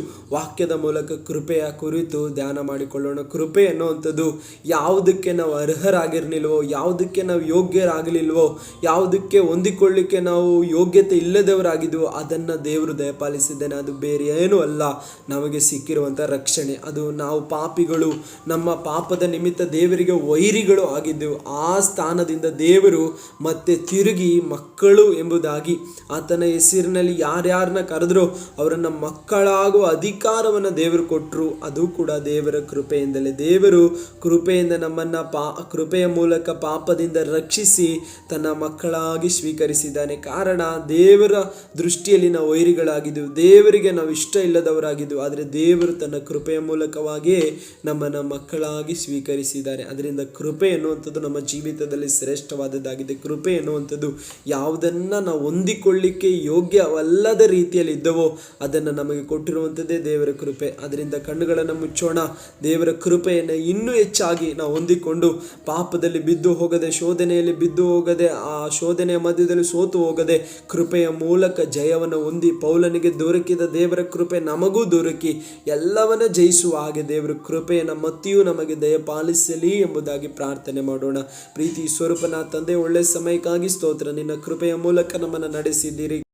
ವಾಕ್ಯದ ಮೂಲಕ ಕೃಪೆಯ ಕುರಿತು ಧ್ಯಾನ ಮಾಡಿಕೊಳ್ಳೋಣ. ಕೃಪೆ ಅನ್ನುವಂಥದ್ದು ಯಾವುದಕ್ಕೆ ನಾವು ಅರ್ಹರಾಗಿರಲಿಲ್ವೋ, ಯಾವುದಕ್ಕೆ ನಾವು ಯೋಗ್ಯರಾಗಲಿಲ್ವೋ, ಯಾವುದಕ್ಕೆ ಹೊಂದಿಕೊಳ್ಳಿಕ್ಕೆ ನಾವು ಯೋಗ್ಯತೆ ಇಲ್ಲದವರಾಗಿದ್ವೋ, ಅದನ್ನು ದೇವರು ದಯಪಾಲಿಸಿದ್ದೇನೆ. ಅದು ಬೇರೆ ಏನೂ ಅಲ್ಲ. ನಮಗೆ ಸಿಕ್ಕಿರುವಂಥ ರಕ್ಷಣೆ. ಅದು ನಾವು ಪಾಪಿಗಳು, ನಮ್ಮ ಪಾಪದ ನಿಮಿತ್ತ ದೇವರಿಗೆ ವೈರಿಗಳು ಆಗಿದ್ದೆವು. ಆ ಸ್ಥಾನದಿಂದ ದೇವರು ಮತ್ತೆ ತಿರುಗಿ ಮಕ್ಕಳು ಎಂಬುದಾಗಿ ಆತನ ಹೆಸರಿನಲ್ಲಿ ಯಾರ್ಯಾರನ್ನ ಕರೆದ್ರೋ, ಅವರನ್ನು ಮಕ್ಕಳಾಗುವ ಅಧಿಕಾರವನ್ನು ದೇವರು ಕೊಟ್ಟರು ಅದು ಕೂಡ ದೇವರ ಕೃಪೆಯಿಂದಲೇ. ದೇವರು ಕೃಪೆಯಿಂದ ನಮ್ಮನ್ನು ಪಾ, ಕೃಪೆಯ ಮೂಲಕ ಪಾಪದಿಂದ ರಕ್ಷಿಸಿ ತನ್ನ ಮಕ್ಕಳಾಗಿ ಸ್ವೀಕರಿಸಿದ್ದಾನೆ. ಕಾರಣ ದೇವರ ದೃಷ್ಟಿಯಲ್ಲಿ ನಾವು ವೈರಿಗಳಾಗಿದ್ದು ದೇವರಿಗೆ ನಾವು ಇಷ್ಟ ಇಲ್ಲದವರಾಗಿದ್ದು ಆದರೆ ದೇವರು ತನ್ನ ಕೃಪೆಯ ಮೂಲಕವಾಗಿಯೇ ನಮ್ಮನ್ನು ಮಕ್ಕಳಾಗಿ ಸ್ವೀಕರಿಸಿದ್ದಾರೆ. ಅದರಿಂದ ಕೃಪೆ ಎನ್ನುವಂಥದ್ದು ನಮ್ಮ ಜೀವಿತದಲ್ಲಿ ಶ್ರೇಷ್ಠವಾದದ್ದಾಗಿದೆ. ಕೃಪೆ ಎನ್ನುವಂಥದ್ದು ಯಾವುದನ್ನು ನಾವು ಹೊಂದಿಕೊಳ್ಳಿಕ್ಕೆ ಯೋಗ್ಯವಲ್ಲದ ರೀತಿಯಲ್ಲಿ ಇದ್ದವೋ ಅದನ್ನು ನಮಗೆ ಕೊಟ್ಟಿರುವಂಥದ್ದೇ ದೇವರ ಕೃಪೆ. ಅದರಿಂದ ಕಣ್ಣುಗಳನ್ನು ಮುಚ್ಚೋಣ. ದೇವರ ಕೃಪೆಯನ್ನು ಇನ್ನೂ ಹೆಚ್ಚಾಗಿ ನಾವು ಹೊಂದಿಕೊಂಡು ಪಾಪದಲ್ಲಿ ಬಿದ್ದು ಹೋಗದೆ, ಶೋಧನೆಯಲ್ಲಿ ಬಿದ್ದು ಹೋಗದೆ, ಆ ಶೋಧನೆಯ ಮಧ್ಯದಲ್ಲಿ ಸೋತು ಹೋಗದೆ ಕೃಪೆಯ ಮೂಲಕ ಜಯವನ್ನು ಹೊಂದಿ ಪೌಲನಿಗೆ ದೊರಕಿದ ದೇವರ ಕೃಪೆ ನಮಗೂ ದೊರಕಿ ಎಲ್ಲವನ್ನ ಜಯಿಸುವ ಹಾಗೆ ದೇವರ ಕೃಪೆಯನ್ನು ಮತ್ತಿಯೂ ನಮಗೆ ದಯಪಾಲಿಸಲಿ ಎಂಬುದಾಗಿ ಪ್ರಾರ್ಥನೆ ಮಾಡೋಣ. ಪ್ರೀತಿ ಸ್ವರೂಪನ ತಂದೆ, ಒಳ್ಳೆ ಸಮಯಕ್ಕಾಗಿ ಸ್ತೋತ್ರ. ನಿನ್ನ ಕೃಪೆಯ ಮೂಲಕ ನಮ್ಮನ್ನು ನಡೆಸಿದ್ದೀರಿ.